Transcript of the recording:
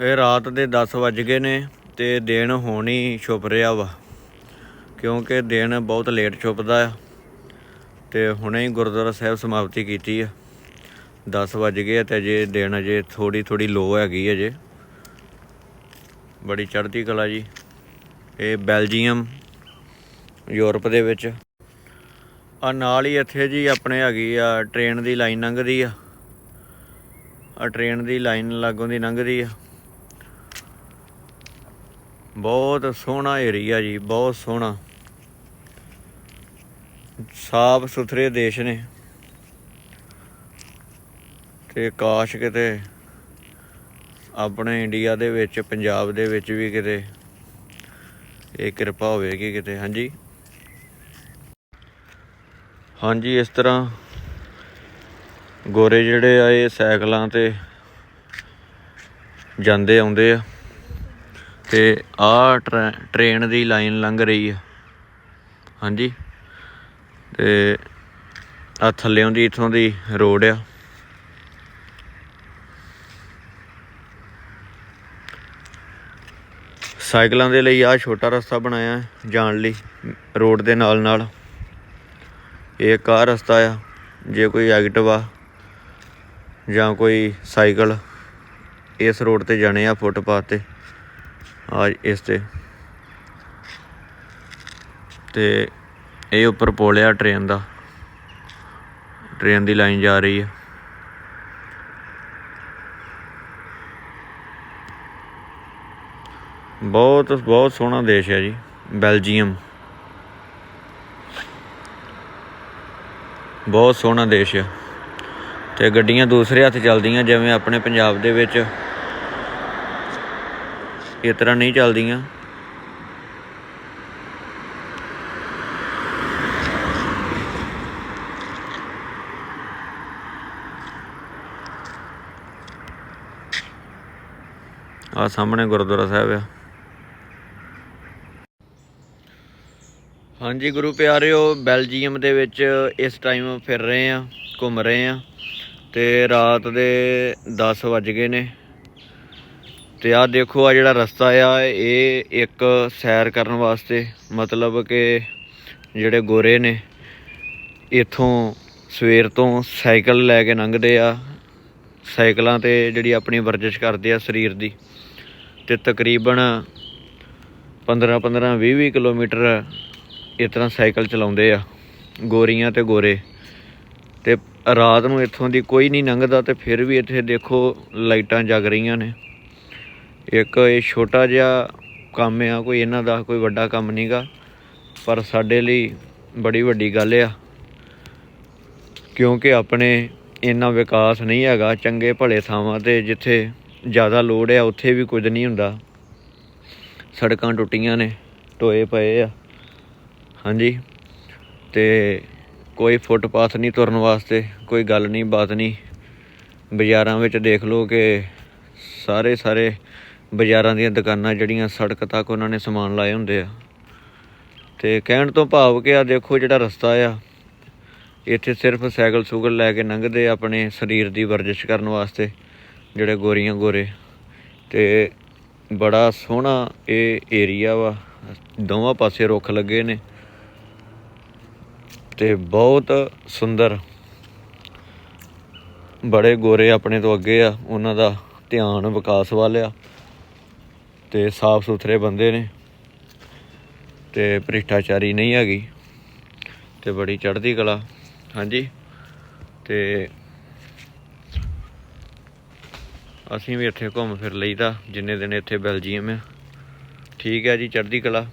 ਇਹ ਰਾਤ ਦੇ 10 ਵੱਜ ਗਏ ਨੇ ਤੇ ਦਿਨ ਹੁਣ ਹੀ ਛੁਪ ਰਿਹਾ ਵਾ, ਕਿਉਂਕਿ ਦਿਨ ਬਹੁਤ ਲੇਟ ਛੁਪਦਾ ਆ ਤੇ ਹੁਣੇ ਹੀ ਗੁਰਦੁਆਰਾ ਸਾਹਿਬ ਸਮਾਪਤੀ ਕੀਤੀ ਆ। 10 ਵੱਜ ਗਏ ਆ ਤੇ ਅਜੇ ਦਿਨ ਅਜੇ ਥੋੜੀ ਥੋੜੀ ਲੋ ਹੈਗੀ ਅਜੇ। ਬੜੀ ਚੜ੍ਹਦੀ ਕਲਾ ਜੀ। ਇਹ ਬੈਲਜੀਅਮ, ਯੂਰਪ ਦੇ ਵਿੱਚ। ਆ ਨਾਲ ਹੀ ਇੱਥੇ ਜੀ ਆਪਣੇ ਹੈਗੀ ਆ ਟ੍ਰੇਨ ਦੀ ਲਾਈਨ ਲੰਘਦੀ ਆ। ਆ ਟ੍ਰੇਨ ਦੀ ਲਾਈਨ ਲਾਗੋਂ ਦੀ ਲੰਘਦੀ ਆ। ਬਹੁਤ ਸੋਹਣਾ ਏਰੀਆ ਜੀ, ਬਹੁਤ ਸੋਹਣਾ। ਸਾਫ਼ ਸੁਥਰੇ ਦੇਸ਼ ਨੇ। ਤੇ ਕਾਸ਼ ਕਿਤੇ ਆਪਣੇ ਇੰਡੀਆ ਦੇ ਵਿੱਚ, ਪੰਜਾਬ ਦੇ ਵਿੱਚ ਵੀ ਕਿਤੇ ਇਹ ਕਿਰਪਾ ਹੋਵੇਗੀ ਕਿਤੇ, ਹਾਂਜੀ? ਹਾਂਜੀ, ਇਸ ਤਰ੍ਹਾਂ ਗੋਰੇ ਜਿਹੜੇ ਆ, ਇਹ ਸਾਈਕਲਾਂ ਤੇ ਜਾਂਦੇ ਆਉਂਦੇ ਆ। ਤੇ ਆਹ ਟਰੈ- ਟ੍ਰੇਨ ਦੀ ਲਾਈਨ ਲੰਘ ਰਹੀ ਆ। ਹਾਂਜੀ। ਤੇ ਆ ਥੱਲਿਓਂ ਦੀ, ਇਥੋਂ ਦੀ ਰੋਡ ਆ। ਸਾਈਕਲਾਂ ਦੇ ਲਈ ਆ ਛੋਟਾ ਰਸਤਾ ਬਣਾਇਆ ਜਾਣ ਲਈ ਰੋਡ ਦੇ ਨਾਲ ਨਾਲ। ਇਹ ਇੱਕ ਆਹ ਰਸਤਾ ਆ, ਜੇ ਕੋਈ ਐਕਟਿਵਾ ਜਾਂ ਕੋਈ ਸਾਈਕਲ, ਇਸ ਰੋਡ ਤੇ ਜਾਣੇ ਆ ਫੁੱਟਪਾਥ ਤੇ। ਆ ਇਸ ਤੇ। ਤੇ ਇਹ ਉੱਪਰ ਪੋਲਿਆ ਆ ਟ੍ਰੇਨ ਦਾ। ਟ੍ਰੇਨ ਦੀ ਲਾਈਨ ਜਾ ਰਹੀ ਆ। ਬਹੁਤ ਬਹੁਤ ਸੋਹਣਾ ਦੇਸ਼ ਹੈ ਜੀ, ਬੈਲਜੀਅਮ। ਬਹੁਤ ਸੋਹਣਾ ਦੇਸ਼ ਆ। ਤੇ ਗੱਡੀਆਂ ਦੂਸਰੇ ਹੱਥ ਚੱਲਦੀਆਂ, ਜਿਵੇਂ ਆਪਣੇ ਪੰਜਾਬ ਦੇ ਵਿੱਚ ਇਸ ਤਰ੍ਹਾਂ ਨਹੀਂ ਚੱਲਦੀਆਂ। ਆ ਸਾਹਮਣੇ ਗੁਰਦੁਆਰਾ ਸਾਹਿਬ ਆ। ਹਾਂਜੀ ਗੁਰੂ ਪਿਆਰਿਓ, ਬੈਲਜੀਅਮ ਦੇ ਵਿੱਚ ਇਸ ਟਾਈਮ ਫਿਰ ਰਹੇ ਆ, ਘੁੰਮ ਰਹੇ ਆ ਤੇ ਰਾਤ ਦੇ 10 ਵੱਜ ਗਏ ਨੇ। ਤੇ ਆ ਦੇਖੋ ਆ ਜਿਹੜਾ ਰਸਤਾ ਆ, ਇਹ ਇੱਕ ਸੈਰ ਕਰਨ ਵਾਸਤੇ, ਮਤਲਬ ਕਿ ਜਿਹੜੇ ਗੋਰੇ ਨੇ, ਇੱਥੋਂ ਸਵੇਰ ਤੋਂ ਸਾਈਕਲ ਲੈ ਕੇ ਲੰਘਦੇ ਆ। ਸਾਈਕਲਾਂ ਤੇ ਜਿਹੜੀ ਆਪਣੀ ਵਰਜਿਸ਼ ਕਰਦੇ ਆ ਸਰੀਰ ਦੀ। ਤੇ ਤਕਰੀਬਨ 15 15 20 20 ਕਿਲੋਮੀਟਰ ਇਸ ਤਰ੍ਹਾਂ ਸਾਈਕਲ ਚਲਾਉਂਦੇ ਆ, ਗੋਰੀਆਂ ਤੇ ਗੋਰੇ। ਤੇ ਰਾਤ ਨੂੰ ਇੱਥੋਂ ਦੀ ਕੋਈ ਨਹੀਂ ਲੰਘਦਾ ਤੇ ਫਿਰ ਵੀ ਇੱਥੇ ਦੇਖੋ ਲਾਈਟਾਂ ਜਗ ਰਹੀਆਂ ਨੇ। ਇੱਕ ਇਹ ਛੋਟਾ ਜਿਹਾ ਕੰਮ ਆ, ਕੋਈ ਇਹਨਾਂ ਦਾ ਕੋਈ ਵੱਡਾ ਕੰਮ ਨਹੀਂਗਾ ਪਰ ਸਾਡੇ ਲਈ ਬੜੀ ਵੱਡੀ ਗੱਲ ਆ। ਕਿਉਂਕਿ ਆਪਣੇ ਇੰਨਾ ਵਿਕਾਸ ਨਹੀਂ ਹੈਗਾ ਚੰਗੇ ਭਲੇ ਥਾਵਾਂ ਤੇ ਜਿੱਥੇ ਜ਼ਿਆਦਾ ਲੋੜ ਆ, ਉੱਥੇ ਵੀ ਕੁਝ ਨਹੀਂ ਹੁੰਦਾ। ਸੜਕਾਂ ਟੁੱਟੀਆਂ ਨੇ, ਟੋਏ ਪਏ ਆ। ਹਾਂਜੀ। ਤੇ ਕੋਈ ਫੁੱਟਪਾਥ ਨਹੀਂ ਤੁਰਨ ਵਾਸਤੇ, ਕੋਈ ਗੱਲ ਨਹੀਂ, ਬਾਤ ਨਹੀਂ। ਬਾਜ਼ਾਰਾਂ ਵਿੱਚ ਦੇਖ ਲਓ ਕਿ ਸਾਰੇ ਸਾਰੇ ਬਾਜ਼ਾਰਾਂ ਦੀਆਂ ਦੁਕਾਨਾਂ ਜਿਹੜੀਆਂ ਸੜਕ ਤੱਕ ਉਹਨਾਂ ਨੇ ਸਮਾਨ ਲਾਏ ਹੁੰਦੇ ਆ। ਤੇ ਕਹਿਣ ਤੋਂ ਭਾਵ ਕਿ ਆ ਦੇਖੋ ਜਿਹੜਾ ਰਸਤਾ ਆ, ਇੱਥੇ ਸਿਰਫ ਸਾਈਕਲ ਸੂਗਲ ਲੈ ਕੇ ਲੰਘਦੇ ਆ ਆਪਣੇ ਸਰੀਰ ਦੀ ਵਰਜਿਸ਼ ਕਰਨ ਵਾਸਤੇ, ਜਿਹੜੇ ਗੋਰੀਆਂ ਗੋਰੇ। ਤੇ ਬੜਾ ਸੋਹਣਾ ਇਹ ਏਰੀਆ ਵਾ, ਦੋਵਾਂ ਪਾਸੇ ਰੁੱਖ ਲੱਗੇ ਨੇ। ਤੇ ਬਹੁਤ ਸੁੰਦਰ। ਬੜੇ ਗੋਰੇ ਆਪਣੇ ਤੋਂ ਅੱਗੇ ਆ, ਉਹਨਾਂ ਦਾ ਧਿਆਨ ਵਿਕਾਸ ਵੱਲ ਆ। ਤੇ ਸਾਫ਼ ਸੁਥਰੇ ਬੰਦੇ ਨੇ ਤੇ ਭ੍ਰਿਸ਼ਟਾਚਾਰੀ ਨਹੀਂ ਹੈਗੀ ਤੇ ਬੜੀ ਚੜ੍ਹਦੀ ਕਲਾ। ਹਾਂਜੀ। ਤੇ ਅਸੀਂ ਵੀ ਇੱਥੇ ਘੁੰਮ ਫਿਰ ਲਈਦਾ, ਜਿੰਨੇ ਦਿਨ ਇੱਥੇ ਬੈਲਜੀਅਮ ਹੈ ਠੀਕ ਹੈ ਜੀ, ਚੜ੍ਹਦੀ ਕਲਾ।